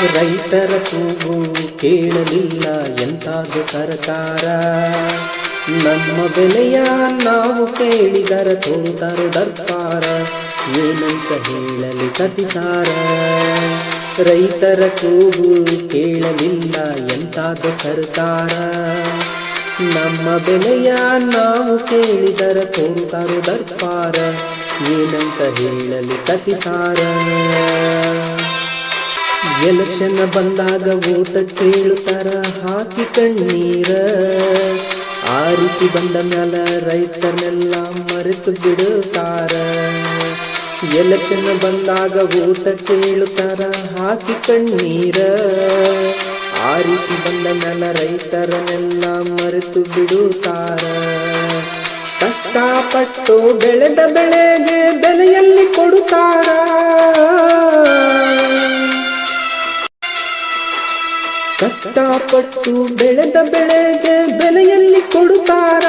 ರೈತರ ಕೂಗು ಕೇಳಲಿಲ್ಲ ಎಂತಾದ ಸರ್ಕಾರ. ನಮ್ಮ ಬೆಲೆಯ ನಾವು ಕೇಳಿದರ ತೋರುತ್ತಾರೋ ದರ್ಪಾರ ಏನಂತ ಹೇಳಲಿ ಕತಿಸಾರ ರೈತರ ಕೂಗು ಕೇಳಲಿಲ್ಲ ಎಂತಾದ ಸರ್ಕಾರ. ನಮ್ಮ ಬೆಲೆಯ ನಾವು ಕೇಳಿದರ ತೋರುತ್ತಾರೋ ದರ್ಪಾರ ಏನಂತ ಹೇಳಲಿ ಕತಿಸಾರ ಎಲೆಕ್ಷನ್ ಬಂದಾಗ ಊಟ ಕೇಳುತ್ತಾರ, ಹಾಕಿ ಕಣ್ಣೀರ. ಆರಿಸಿ ಬಂದ ಮ್ಯಾಲ ರೈತನೆಲ್ಲ ಮರೆತು ಬಿಡುತ್ತಾರ. ಎಲೆಕ್ಷನ್ ಬಂದಾಗ ಊಟ ಕೇಳುತ್ತಾರ, ಹಾಕಿ ಕಣ್ಣೀರ. ಆರಿಸಿ ಬಂದ ಮ್ಯಾಲ ರೈತರನ್ನೆಲ್ಲ ಮರೆತು ಬಿಡುತ್ತಾರ. ಕಷ್ಟಪಟ್ಟು ಬೆಳೆದ ಬೆಳೆಗೆ ಬೆಲೆಯಲ್ಲಿ ಕೊಡುತ್ತಾರ. ಕಷ್ಟಪಟ್ಟು ಬೆಳೆದ ಬೆಳೆಗೆ ಬೆಲೆಯಲ್ಲಿ ಕೊಡುತ್ತಾರ?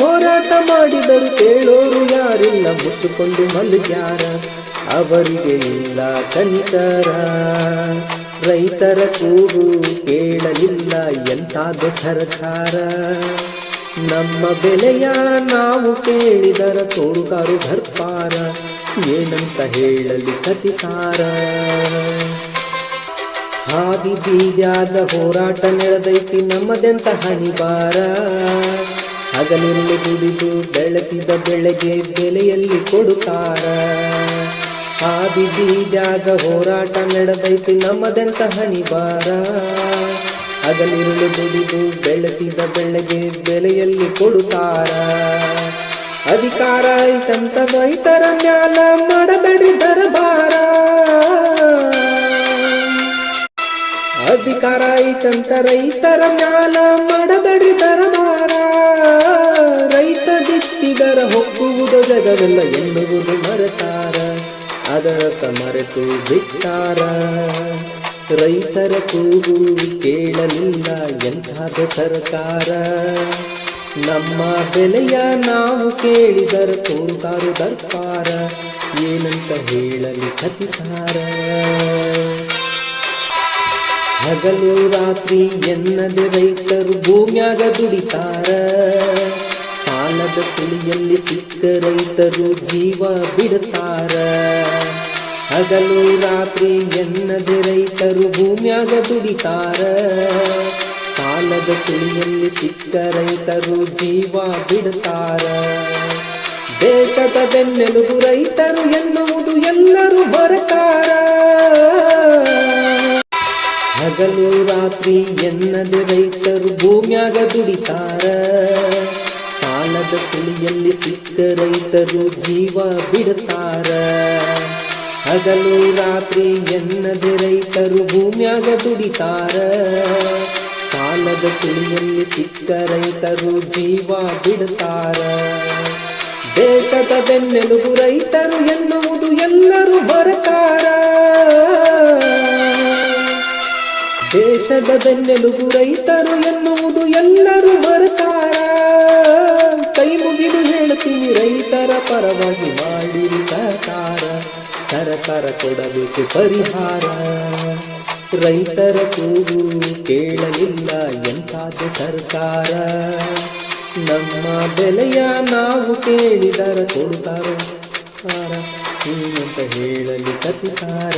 ಹೋರಾಟ ಮಾಡಿದರು ಕೇಳೋರು ಯಾರಿಲ್ಲ, ಮುಚ್ಚಿಕೊಂಡು ಮಲಗ್ಯಾರ? ಅವರಿಗೆ ಇಲ್ಲ ಕನಿಕರ. ರೈತರ ಕೂಗು ಕೇಳಲಿಲ್ಲ ಎಂತಾದ ಸರ್ಕಾರ. ನಮ್ಮ ಬೆಲೆಯ ನಾವು ಕೇಳಿದರ ತೋರುಗಾರು ಭರ್ಪಾರ ಏನಂತ ಹೇಳಲಿ ಕತಿಸಾರ. ಹಾದಿ ಬೀದ್ಯಾದ ಹೋರಾಟ ನಡೆದೈತಿ ನಮ್ಮದೆಂತ ಹನಿಬಾರ. ಹಗಲಿರುಳು ದುಡಿದು ಬೆಳೆಸಿದ ಬೆಳೆಗೆ ಬೆಲೆಯಲ್ಲಿ ಕೊಡುತ್ತಾರ. ಆದಿ ಬೀದ್ಯಾದ ಹೋರಾಟ ನಡೆದೈತಿ ನಮ್ಮದೆಂತ ಹನಿಬಾರ. ಹಗಲಿರುಳು ದುಡಿದು ಬೆಳೆಸಿದ ಬೆಳೆಗೆ ಬೆಲೆಯಲ್ಲಿ ಕೊಡುತ್ತಾರ. ಅಧಿಕಾರ ಐತಂತ ರೈತರ ಮ್ಯಾಲ ಮಾಡಬೇಡಿ ದರಬಾರ. ಅಧಿಕಾರ ಐತಂತ ರೈತರ ಮ್ಯಾಲ ಮಡದಡಿ ತರಬಾರ ರೈತ ಬಿತ್ತಿದರ ಹೊಕ್ಕುವುದು ಜಗವೆಲ್ಲ ಎನ್ನುವುದು ಮರೆತಾರ. ಅದರ ಮರೆತು ಬಿಟ್ಟಾರ. ರೈತರ ಕೂಗು ಕೇಳಲಿಲ್ಲ ಎಂತಾದ ಸರ್ಕಾರ. ನಮ್ಮ ಬೆಲೆಯ ನಾವು ಕೇಳಿದರ ತೋರುತ್ತಾರು ದರ್ಪಾರ. ಏನಂತ ಹೇಳಲಿ ಕತಿಸಾರ ಹಗಲು ರಾತ್ರಿ ಎನ್ನದೆ ರೈತರು ಭೂಮ್ಯಾಗ ದುಡಿತಾರ. ಸಾಲದ ಸುಳಿಯಲ್ಲಿ ಸಿಕ್ಕ ರೈತರು ಜೀವ ಬಿಡುತ್ತಾರ ಹಗಲು ರಾತ್ರಿ ಎನ್ನದೆ ರೈತರು ಭೂಮ್ಯಾಗ ದುಡಿತಾರ. ಸಾಲದ ಸುಳಿಯಲ್ಲಿ ಸಿಕ್ಕ ರೈತರು ಜೀವ ಬಿಡುತ್ತಾರ ದೇಶದ ಬೆನ್ನೆಲುಬು ರೈತರು ಎನ್ನುವುದು ಎಲ್ಲರೂ ಬರತಾರ. ಹಗಲು ರಾತ್ರಿ ಎನ್ನದೆ ರೈತರು ಭೂಮ್ಯಾಗ ದುಡಿತಾರ. ಸಾಲದ ಸುಳಿಯಲ್ಲಿ ಸಿಕ್ಕ ರೈತರು ಜೀವ ಬಿಡುತ್ತಾರ ಹಗಲು ರಾತ್ರಿ ಎನ್ನದೆ ರೈತರು ಭೂಮ್ಯಾಗ ದುಡಿತಾರ. ಸಾಲದ ಸುಳಿಯಲ್ಲಿ ಸಿಕ್ಕ ರೈತರು ಜೀವ ಬಿಡುತ್ತಾರ ದೇಶದ ಬೆನ್ನೆಲುಬು ರೈತರು ಎನ್ನುವುದು ಎಲ್ಲರೂ ಬರತಾರ. ದೇಶದ ಬೆನ್ನೆಲುಬು ರೈತರು ಎನ್ನುವುದು ಎಲ್ಲರೂ ಬರ್ತಾರ ಕೈ ಮುಗಿದು ಹೇಳ್ತೀನಿ, ರೈತರ ಪರವಾಗಿ ಮಾಡಿರಿ ಸರ್ಕಾರ. ಸರ್ಕಾರ ಕೊಡಬೇಕು ಪರಿಹಾರ. ರೈತರ ಕೂಗು ಕೇಳಲಿಲ್ಲ ಎಂತಾದ ಸರ್ಕಾರ. ನಮ್ಮ ಬೆಲೆಯ ನಾವು ಕೇಳಿದರ ಕೊಡ್ತಾರ ಏನಂತ ಹೇಳಲಿ ಕತಿಸಾರ